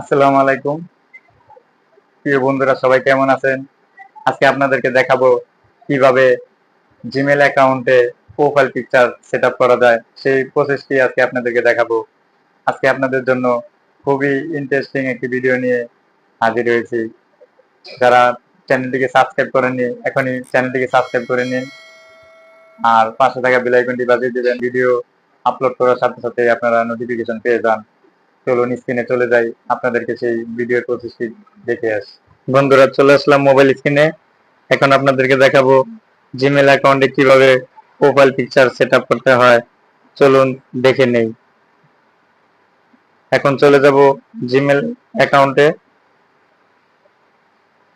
আসসালামু আলাইকুম। প্রিয় বন্ধুরা, সবাই কেমন আছেন? আজকে আপনাদেরকে দেখাবো কীভাবে জিমেল অ্যাকাউন্টে প্রোফাইল পিকচার সেট করা যায়। সেই প্রসেসটি আজকে আপনাদেরকে দেখাবো। আজকে আপনাদের জন্য খুবই ইন্টারেস্টিং একটি ভিডিও নিয়ে হাজির হয়েছি। যারা চ্যানেলটিকে সাবস্ক্রাইব করেননি, এখনই চ্যানেলটিকে সাবস্ক্রাইব করে নিন। আর পাশে থাকা বেল আইকনটি বাজিয়ে দিবেন। ভিডিও আপলোড করার সাথে সাথে আপনারা নোটিফিকেশন পেয়ে যান। চলুন স্ক্রিনে চলে যাই, আপনাদেরকে সেই ভিডিওর প্রসেসটি দেখে আসি। বন্ধুরা, চলে আসলাম মোবাইল স্ক্রিনে এখন আপনাদেরকে দেখাবো জিমেল অ্যাকাউন্টে কীভাবে প্রোফাইল পিকচার সেট করতে হয়। চলুন দেখে নেই। এখন চলে যাব জিমেল অ্যাকাউন্টে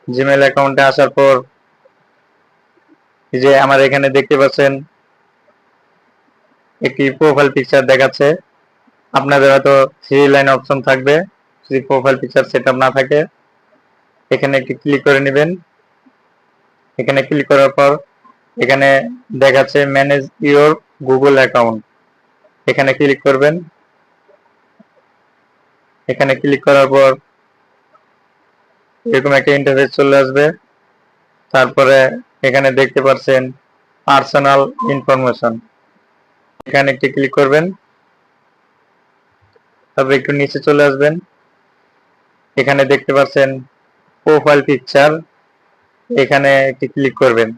জিমেল অ্যাকাউন্টে আসার পর যে আমার এখানে দেখতে পাচ্ছেন, একটি প্রোফাইল পিকচার দেখাচ্ছে। আপনাদের হয়তো থ্রি লাইন অপশন থাকবে, যদি প্রোফাইল পিকচার সেট না থাকে, এখানে একটি ক্লিক করে নেবেন। এখানে ক্লিক করার পর এখানে দেখাচ্ছে ম্যানেজ ইওর গুগল অ্যাকাউন্ট এখানে ক্লিক করবেন। এখানে ক্লিক করার পর এরকম একটা ইন্টারফেস চলে আসবে। তারপরে এখানে দেখতে পাচ্ছেন পার্সোনাল ইনফরমেশন এখানে একটি ক্লিক করবেন। তারপর একটু নিচে চলে আসবেন। এখানে দেখতে পাচ্ছেন প্রোফাইল পিকচার এখানে একটি ক্লিক করবেন।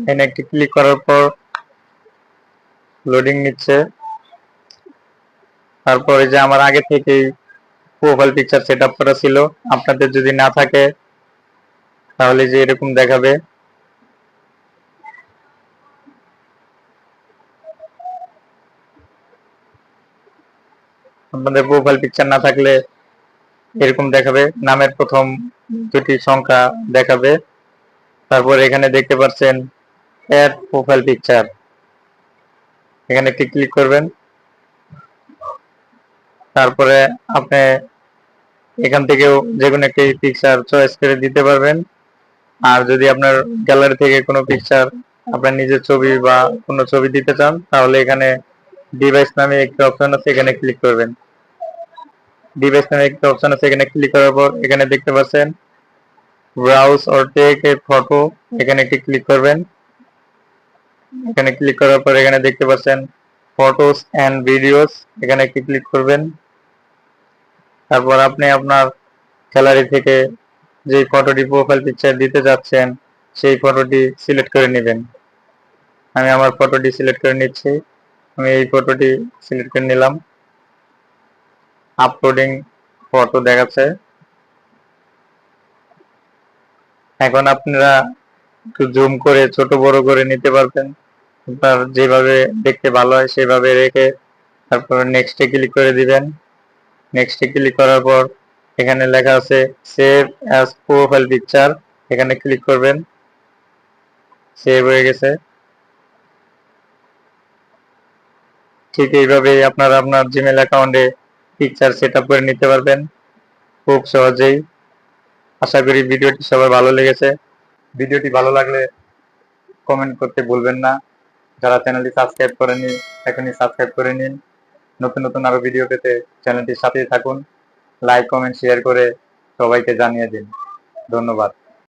এখানে একটি ক্লিক করার পর লোডিং নিচ্ছে। তারপরে যে আমার আগে থেকেই প্রোফাইল পিকচার সেট করা ছিল, আপনাদের যদি না থাকে, তাহলে যে এরকম দেখাবে। আপনাদের প্রোফাইল পিকচার না থাকলে এরকম দেখাবে। নামের প্রথম দুটি সংখ্যা দেখাবে। তারপর এখানে দেখতে পাচ্ছেন অ্যাড প্রোফাইল পিকচার এখানে একটি ক্লিক করবেন। তারপরে আপনি এখান থেকেও যে কোনো একটি পিকচার চয়েস করে দিতে পারবেন। আর যদি আপনার গ্যালারি থেকে কোনো পিকচার আপনার নিজের ছবি বা কোনো ছবি দিতে চান, তাহলে এখানে ডিভাইস নামে একটি অপশন আছে, এখানে ক্লিক করবেন। ডিভাইস নামে একটি অপশন আছে, এখানে ক্লিক করার পর এখানে দেখতে পাচ্ছেন browse or take a photo এখানে একটি ক্লিক করবেন। এখানে ক্লিক করার পর এখানে দেখতে পাচ্ছেন ফটোস এন্ড ভিডিওস এখানে একটি ক্লিক করবেন। তারপর আপনি আপনার গ্যালারি থেকে যে ফটোটি প্রোফাইল পিকচার দিতে যাচ্ছেন, সেই ফটোটি সিলেক্ট করে নেবেন। আমি আমার ফটোটি সিলেক্ট করে নিচ্ছি, আমি এই ফটোটি সিলেক্ট করে নিলাম। আপলোডিং ফটো দেখাচ্ছে। এখন আপনারা একটু জুম করে, ছোট বড় করে নিতে পারবেন। আপনার যেভাবে দেখতে ভালো হয় সেভাবে রেখে তারপর নেক্সটে ক্লিক করে দিবেন। নেক্সটে ক্লিক করার পর এখানে লেখা আছে সেভ অ্যাজ প্রোফাইল পিকচার এখানে ক্লিক করবেন। সেভ হয়ে গেছে। ঠিক এইভাবেই আপনারা আপনার জিমেল অ্যাকাউন্টে পিকচার সেট করে নিতে পারবেন। খুব সহজেই। আশা করি ভিডিওটি সবার ভালো লেগেছে। ভিডিওটি ভালো লাগলে কমেন্ট করতে ভুলবেন না। যারা চ্যানেলটি সাবস্ক্রাইব করেনি এখনই সাবস্ক্রাইব করে নিন। নতুন নতুন আরও ভিডিও পেতে চ্যানেলটির সাথেই থাকুন। লাইক কমেন্ট শেয়ার করে সবাইকে জানিয়ে দিন। ধন্যবাদ।